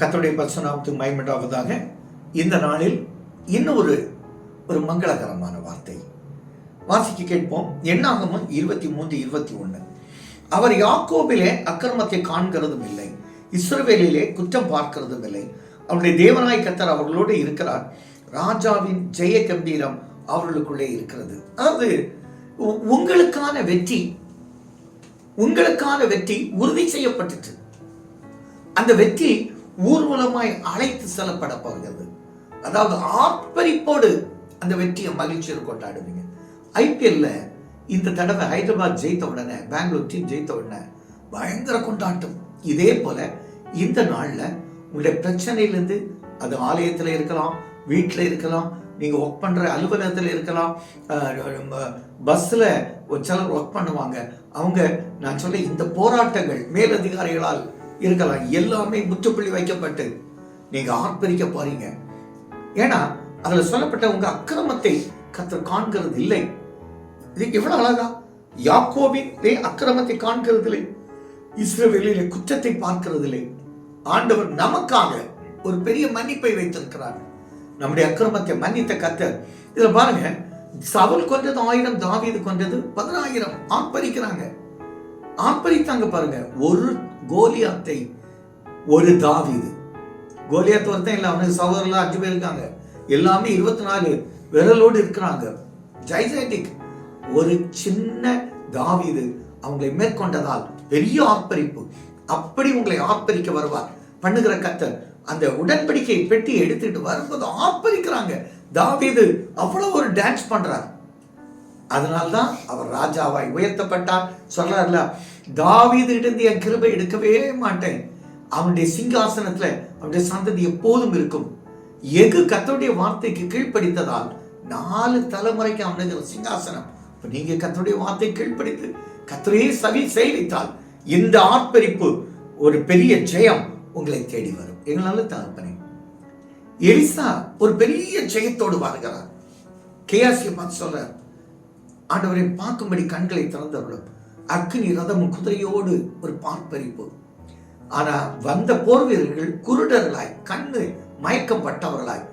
கத்தருடைய பசுநாமத்துக்கு மயமண்டாவதாக இந்த நாளில் இன்னும் ஒரு ஒரு மங்களகரமான வார்த்தை. வாசிக்க கேட்போம். என்னாகமும் இருபத்தி மூன்று இருபத்தி ஒன்று. அவர் யாக்கோபிலே அக்கிரமத்தை காண்கிறதும் இல்லை. இஸ்ரவேலிலே குற்றம் பார்க்கிறதும் இல்லை. அவருடைய தேவனாய் கத்தர் அவர்களோடு இருக்கிறார். ராஜாவின் ஜெய கம்பீரம் அவர்களுக்குள்ளே இருக்கிறது. அதாவது உ- உங்களுக்கான வெற்றி உங்களுக்கான வெற்றி உறுதி செய்யப்பட்டுச்சு அந்த வெற்றி ஊர்வலமாய் அழைத்து செல்லப்பட போகிறது. அதாவது ஆர்ப்பரிப்போடு அந்த வெற்றியை மகிழ்ச்சியில் கொண்டாடுவீங்க. ஐபிஎல்ல இந்த தடவை ஹைதராபாத் ஜெயித்த உடனே பெங்களூர் டீம் ஜெயித்த உடனே பயங்கர கொண்டாட்டம். இதே போல இந்த நாளில் உங்களுடைய பிரச்சனையிலேருந்து அது ஆலயத்தில் இருக்கலாம் வீட்டில் இருக்கலாம் நீங்கள் ஒர்க் பண்ணுற அலுவலகத்தில் இருக்கலாம் பஸ்ஸில் ஒரு சிலர் ஒர்க் பண்ணுவாங்க. அவங்க நான் சொல்ல இந்த போராட்டங்கள் மேலதிகாரிகளால் இருக்கலாம். எல்லாமே முற்றுப்புள்ளி வைக்கப்பட்டு நீங்க ஆர்ப்பரிக்க போறீங்க. ஏன்னா அதுல சொல்லப்பட்ட உங்க அக்கிரமத்தை கத்தர் காண்கிறது இல்லை. இது எவ்வளவு அழகா. யாக்கோபின் அக்கிரமத்தை காண்கிறது இல்லை. இஸ்ரவேலிலே குற்றத்தை பார்க்கிறது இல்லை. ஆண்டவர் நமக்காக ஒரு பெரிய மன்னிப்பை வைத்திருக்கிறார். நம்முடைய அக்கிரமத்தை மன்னித்த கத்தர் இதுல பாருங்க. சவுல் கொண்டது ஆயிரம் தாவீது கொண்டது பதினாயிரம். ஆர்ப்பரிக்கிறாங்க. ஆர்ப்பரித்தாங்க பாருங்க. ஒரு கோலியாத்தை ஒரு தாவிது. கோலியாத் ஒருத்தன் இல்லை அவனுக்கு சகோதரர்கள் அஞ்சு பேர் இருக்காங்க. எல்லாமே இருபத்தி நாலு விரலோடு இருக்கிறாங்க. ஜைசேட்டிக் ஒரு சின்ன தாவீது அவங்களை மேற்கொண்டதால் பெரிய ஆர்ப்பரிப்பு. அப்படி உங்களை ஆர்ப்பரிக்க வருவார். பண்ணுகிற கத்தர் அந்த உடன்படிக்கை பெட்டி எடுத்துட்டு வரும்போது ஆர்ப்பரிக்கிறாங்க. தாவீது அவ்வளவு ஒரு டான்ஸ் பண்றார். அதனால்தான் அவர் ராஜாவாய் உயர்த்தப்பட்டார். சொல்றாருல தாவீதிலிருந்து என் கிருபை எடுக்கவே மாட்டேன். அவனுடைய சிங்காசனத்துல அவனுடைய சந்ததி எப்போதும் இருக்கும். எகு கத்தோடைய வார்த்தைக்கு கீழ்ப்படித்ததால் நாலு தலைமுறைக்கு அவனுக்கு சிங்காசனம். இப்ப நீங்க கத்தோடைய வார்த்தை கீழ்ப்படித்து கத்தரையே சவி செய்வித்தால் இந்த ஆர்ப்பரிப்பு ஒரு பெரிய ஜெயம் உங்களை தேடி வரும். எங்களால தகப்பனே. எலிசா ஒரு பெரிய ஜெயத்தோடு வருகிறார் கேஆசியை பார்த்து சொல்ற ஆண்டவரை பார்க்கும்படி கண்களை திறந்தவர்களும் அக்னி ரதம் குதிரையோடு ஒரு பார்ப்பறிப்பு ஆனா வந்த போர் வீரர்கள் குருடர்களாய் கண்ணு மயக்கப்பட்டவர்களாய்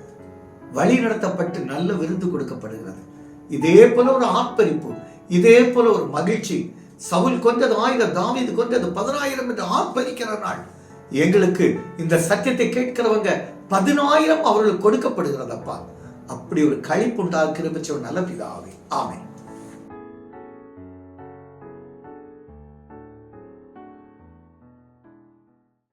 வழி நடத்தப்பட்டு நல்ல விருந்து கொடுக்கப்படுகிறது. இதே போல ஒரு ஆர்ப்பரிப்பு இதே போல ஒரு மகிழ்ச்சி. சவுல் கொண்டது ஆயிரம் தாவிது கொண்டது பதினாயிரம் என்று ஆர்ப்பரிக்கிற நாள். எங்களுக்கு இந்த சத்தியத்தை கேட்கிறவங்க பதினாயிரம் அவர்களுக்கு கொடுக்கப்படுகிறதப்பா. அப்படி ஒரு கழிப்பு உண்டாக்குற நல்ல பிதாவே. ஆமே